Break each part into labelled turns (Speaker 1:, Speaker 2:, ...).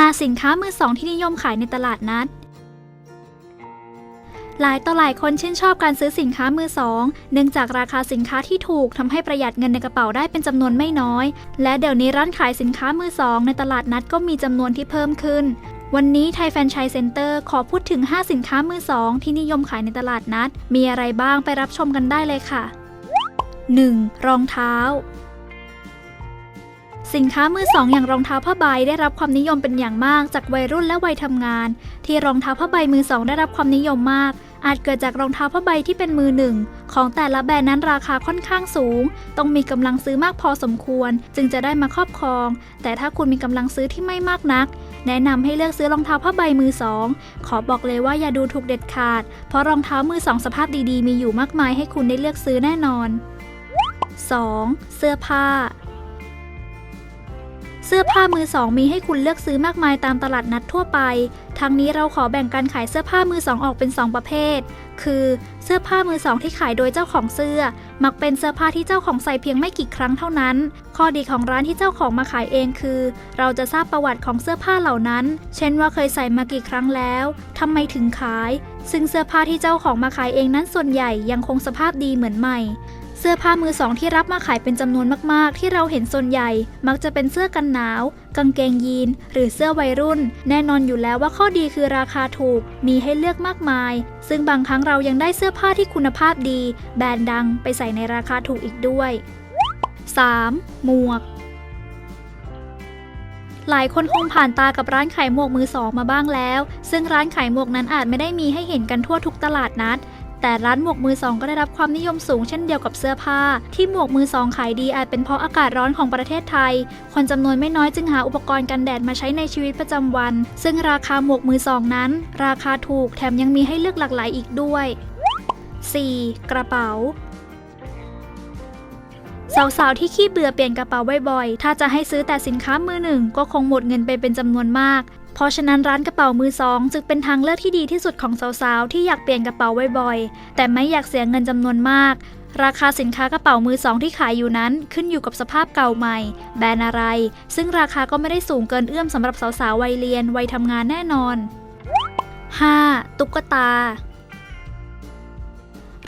Speaker 1: 5 สินค้ามือสองที่นิยมขายในตลาดนัด หลายต่อหลายคนชื่นชอบการซื้อสินค้ามือสอง เนื่องจากราคาสินค้าที่ถูกทำให้ประหยัดเงินในกระเป๋าได้เป็นจำนวนไม่น้อย และเดี๋ยวนี้ร้านขายสินค้ามือสองในตลาดนัดก็มีจำนวนที่เพิ่มขึ้น วันนี้ไทยแฟนชส์เซ็นเตอร์ขอพูดถึง 5 สินค้ามือสองที่นิยมขายในตลาดนัด มีอะไรบ้างไปรับชมกันได้เลยค่ะ 1. รองเท้า สินค้ามือสองอย่างรองเท้าผ้าใบได้รับความนิยมเป็นอย่างมากจากวัยรุ่นและวัยทำงาน ที่รองเท้าผ้าใบมือสองได้รับความนิยมมาก อาจเกิดจากรองเท้าผ้าใบที่เป็นมือหนึ่งของแต่ละแบรนด์นั้นราคาค่อนข้างสูง ต้องมีกำลังซื้อมากพอสมควร จึงจะได้มาครอบครอง แต่ถ้าคุณมีกำลังซื้อที่ไม่มากนัก แนะนำให้เลือกซื้อรองเท้าผ้าใบมือสองขอบอกเลยว่าอย่าดูถูกเด็ดขาด เพราะรองเท้ามือสองสภาพดีๆ มีอยู่มากมายให้คุณได้เลือกซื้อแน่นอน 2. เสื้อผ้า สื้อผ้ามือสองมีให้คุณเลือกซื้อมากมายตามตลาดนัดทั่วไปทางนี้เราขอแบ่งการขายเสื้อผ้ามือสองออกเป็น 2 ประเภท คือเสื้อผ้ามือสองที่ขายโดยเจ้าของเสื้อ มักเป็นเสื้อผ้าที่เจ้าของใส่เพียงไม่กี่ครั้งเท่านั้น ข้อดีของร้านที่เจ้าของมาขายเองคือ เราจะทราบประวัติของเสื้อผ้าเหล่านั้น เช่นว่าเคยใส่มากี่ครั้งแล้วทำไมถึงขาย ซึ่งเสื้อผ้าที่เจ้าของมาขายเองนั้นส่วนใหญ่ยังคงสภาพดีเหมือนใหม่ เสื้อผ้ามือสองที่รับมาขายเป็นจำนวนมาก ๆ ที่เราเห็นส่วนใหญ่ มักจะเป็นเสื้อกันหนาว กางเกงยีน หรือเสื้อวัยรุ่น แน่นอนอยู่แล้วว่าข้อดีคือราคาถูก มีให้เลือกมากมาย ซึ่งบางครั้งเรายังได้เสื้อผ้าที่คุณภาพดี แบรนด์ดังไปใส่ในราคาถูกอีกด้วย 3. หมวกหลายคนคงผ่านตากับร้านขายหมวกมือสองมาบ้างแล้ว ซึ่งร้านขายหมวกนั้นอาจไม่ได้มีให้เห็นกันทั่วทุกตลาดนัด แต่ร้านหมวกมือสองก็ได้รับความนิยมสูงเช่นเดียวกับเสื้อผ้า ที่หมวกมือสองขายดีอาจเป็นเพราะอากาศร้อนของประเทศไทย คนจำนวนไม่น้อยจึงหาอุปกรณ์กันแดดมาใช้ในชีวิตประจำวัน ซึ่งราคาหมวกมือสองนั้น ราคาถูกแถมยังมีให้เลือกหลากหลายอีกด้วย 4. กระเป๋าสาวๆ ที่ขี้เบื่อเปลี่ยนกระเป๋าบ่อยๆ ถ้าจะให้ซื้อแต่สินค้ามือหนึ่งก็คงหมดเงินไปเป็นจำนวนมาก เพราะฉะนั้นร้านกระเป๋ามือสองจึงเป็นทางเลือกที่ดีที่สุดของสาวๆ ที่อยากเปลี่ยนกระเป๋าบ่อยๆ แต่ไม่อยากเสียเงินจำนวนมาก ราคาสินค้ากระเป๋ามือสองที่ขายอยู่นั้นขึ้นอยู่กับสภาพเก่าใหม่ แบรนด์อะไร ซึ่งราคาก็ไม่ได้สูงเกินเอื้อมสำหรับสาวๆ วัยเรียน วัยทำงานแน่นอน 5. ตุ๊กตา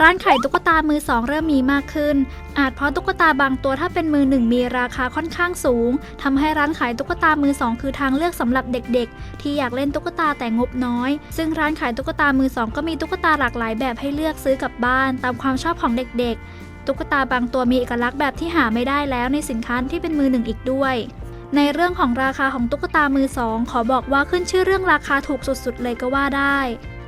Speaker 1: ร้านขายตุ๊กตามือสองเริ่มมีมากขึ้น อาจเพราะตุ๊กตาบางตัวถ้าเป็นมือหนึ่งมีราคาค่อนข้างสูงทำให้ร้านขายตุ๊กตามือสองคือทางเลือกสำหรับเด็กๆ ที่อยากเล่นตุ๊กตาแต่งบน้อย ซึ่งร้านขายตุ๊กตามือสองก็มีตุ๊กตาหลากหลายแบบให้เลือกซื้อกลับบ้าน ตามความชอบของเด็กๆ ตุ๊กตาบางตัวมีเอกลักษณ์แบบที่หาไม่ได้แล้วในสินค้าที่เป็นมือหนึ่งอีกด้วยในเรื่องของราคาของตุ๊กตามือสอง ขอบอกว่าขึ้นชื่อเรื่องราคาถูกสุดๆเลยก็ว่าได้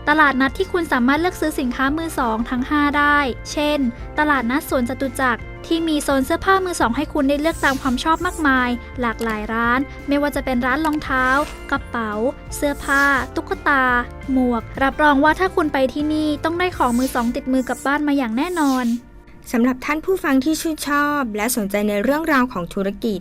Speaker 1: ตลาดนัดที่คุณสามารถเลือกซื้อสินค้ามือสองทั้ง 5 ได้ เช่น ตลาดนัดสวนจตุจักรที่มีโซนเสื้อผ้ามือสองให้คุณได้เลือกตามความชอบมากมาย หลากหลายร้าน ไม่ว่าจะเป็นร้านรองเท้า กระเป๋า เสื้อผ้า ตุ๊กตา หมวก รับรองว่าถ้าคุณไปที่นี่ต้องได้ของมือสองติดมือกลับบ้านมาอย่างแน่นอน
Speaker 2: สำหรับท่านผู้ฟังที่ชื่นชอบ และสนใจในเรื่องราวของธุรกิจ